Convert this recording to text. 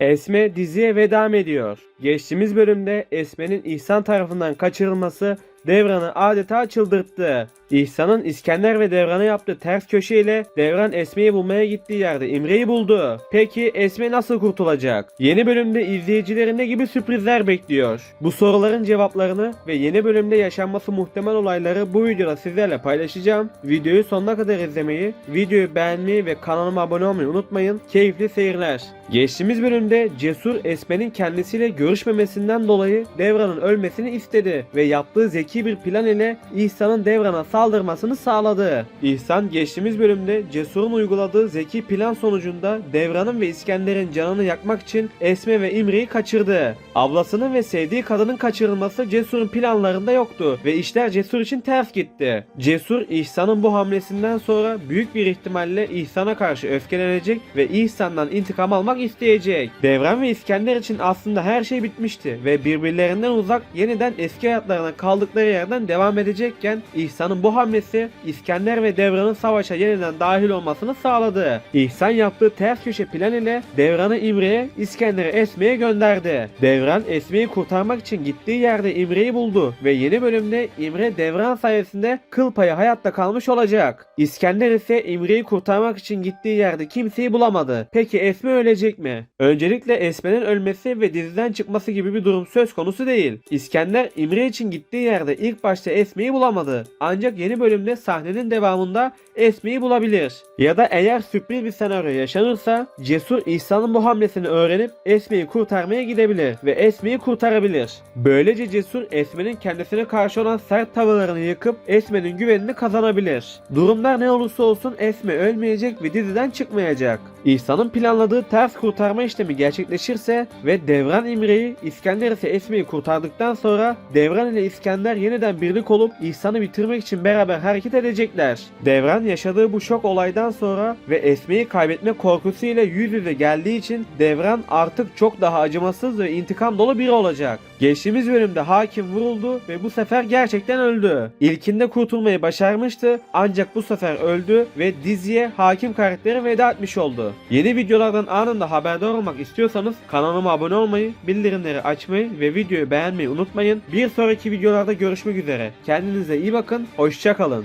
Esme diziye veda ediyor. Geçtiğimiz bölümde Esme'nin İhsan tarafından kaçırılması Devran'ı adeta çıldırttı. İhsan'ın İskender ve Devran'a yaptığı ters köşeyle Devran Esme'yi bulmaya gittiği yerde İmre'yi buldu. Peki Esme nasıl kurtulacak? Yeni bölümde izleyicileri ne gibi sürprizler bekliyor? Bu soruların cevaplarını ve yeni bölümde yaşanması muhtemel olayları bu videoda sizlerle paylaşacağım. Videoyu sonuna kadar izlemeyi, videoyu beğenmeyi ve kanalıma abone olmayı unutmayın. Keyifli seyirler. Geçtiğimiz bölümde Cesur Esme'nin kendisiyle görüşmemesinden dolayı Devran'ın ölmesini istedi ve yaptığı zeki bir plan ile İhsan'ın Devran'a saldırmasını sağladı. İhsan geçtiğimiz bölümde Cesur'un uyguladığı zeki plan sonucunda Devran'ın ve İskender'in canını yakmak için Esme ve İmre'yi kaçırdı. Ablasının ve sevdiği kadının kaçırılması Cesur'un planlarında yoktu ve işler Cesur için ters gitti. Cesur İhsan'ın bu hamlesinden sonra büyük bir ihtimalle İhsan'a karşı öfkelenecek ve İhsan'dan intikam almak isteyecek. Devran ve İskender için aslında her şey bitmişti ve birbirlerinden uzak yeniden eski hayatlarına kaldıkları yerden devam edecekken İhsan'ın bu hamlesi İskender ve Devran'ın savaşa yeniden dahil olmasını sağladı. İhsan yaptığı ters köşe plan ile Devran'ı İmre'ye, İskender'i Esme'ye gönderdi. Devran Esme'yi kurtarmak için gittiği yerde İmre'yi buldu ve yeni bölümde İmre Devran sayesinde kıl payı hayatta kalmış olacak. İskender ise İmre'yi kurtarmak için gittiği yerde kimseyi bulamadı. Peki Esme ölecek mi? Öncelikle Esme'nin ölmesi ve diziden çıkması gibi bir durum söz konusu değil. İskender İmre için gittiği yerde ilk başta Esme'yi bulamadı. Ancak yeni bölümde sahnenin devamında Esme'yi bulabilir. Ya da eğer sürpriz bir senaryo yaşanırsa Cesur İhsan'ın bu hamlesini öğrenip Esme'yi kurtarmaya gidebilir ve Esme'yi kurtarabilir. Böylece Cesur Esme'nin kendisine karşı olan sert tavırlarını yıkıp Esme'nin güvenini kazanabilir. Durumlar ne olursa olsun Esme ölmeyecek ve diziden çıkmayacak. İhsan'ın planladığı ters kurtarma işlemi gerçekleşirse ve Devran İmre'yi İskender ise Esme'yi kurtardıktan sonra Devran ile İskender yeniden birlik olup İhsan'ı bitirmek için beraber hareket edecekler. Devran yaşadığı bu şok olaydan sonra ve Esme'yi kaybetme korkusuyla yüz yüze geldiği için Devran artık çok daha acımasız ve intikam dolu biri olacak. Geçtiğimiz bölümde hakim vuruldu ve bu sefer gerçekten öldü. İlkinde kurtulmayı başarmıştı ancak bu sefer öldü ve diziye hakim karakteri veda etmiş oldu. Yeni videolardan anında haberdar olmak istiyorsanız kanalıma abone olmayı, bildirimleri açmayı ve videoyu beğenmeyi unutmayın. Bir sonraki videolarda görüşmek üzere. Kendinize iyi bakın, hoşçakalın.